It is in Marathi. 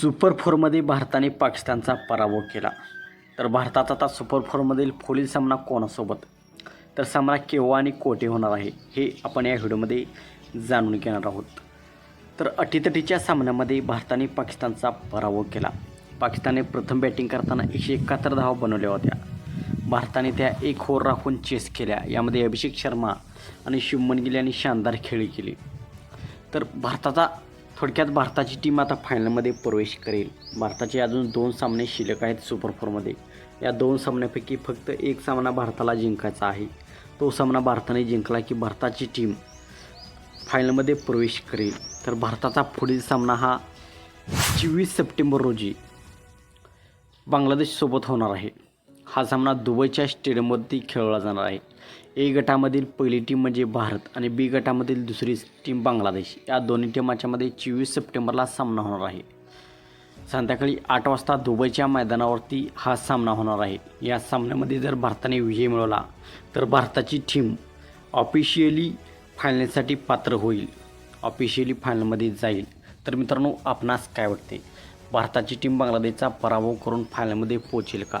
सुपर फोरमध्ये भारताने पाकिस्तानचा पराभव केला. तर भारतात आता सुपर फोरमधील पुढील सामना कोणासोबत? तर सामना केव्हा आणि कोठे होणार आहे हे आपण या व्हिडिओमध्ये जाणून घेणार आहोत. तर अटीतटीच्या सामन्यामध्ये भारताने पाकिस्तानचा पराभव केला. पाकिस्तानने प्रथम बॅटिंग करताना एकशे एकाहत्तर धावा बनवल्या होत्या. भारताने त्या एक होर राखून चेस केल्या. यामध्ये अभिषेक शर्मा आणि शुभमन गिल यांनी शानदार खेळी केली. तर भारताचा थोडक्यात भारताची टीम आता फायनलमध्ये प्रवेश करेल. भारताचे अजून दोन सामने शिल्लक आहेत सुपर फोरमध्ये या दोन सामन्यापैकी फक्त एक सामना भारताला जिंकायचा आहे. तो सामना भारताने जिंकला की भारताची टीम फायनलमध्ये प्रवेश करेल. तर भारताचा पुढील सामना हा चोवीस सप्टेंबर रोजी बांगलादेशसोबत होणार आहे. हा सामना दुबईच्या स्टेडियमवरती खेळवला जाणार आहे. ए गटामधील पहिली टीम म्हणजे भारत आणि बी गटामधील दुसरी टीम बांगलादेश. या दोन्ही टीमाच्यामध्ये चोवीस सप्टेंबरला सामना होणार आहे. संध्याकाळी आठ वाजता दुबईच्या मैदानावरती हा सामना होणार आहे. या सामन्यामध्ये जर भारताने विजय मिळवला तर भारताची टीम ऑफिशियली फायनलसाठी पात्र होईल. ऑफिशियली फायनलमध्ये जाईल. तर मित्रांनो आपणास काय वाटते? भारताची टीम बांगलादेशचा पराभव करून फायनलमध्ये पोहोचेल का?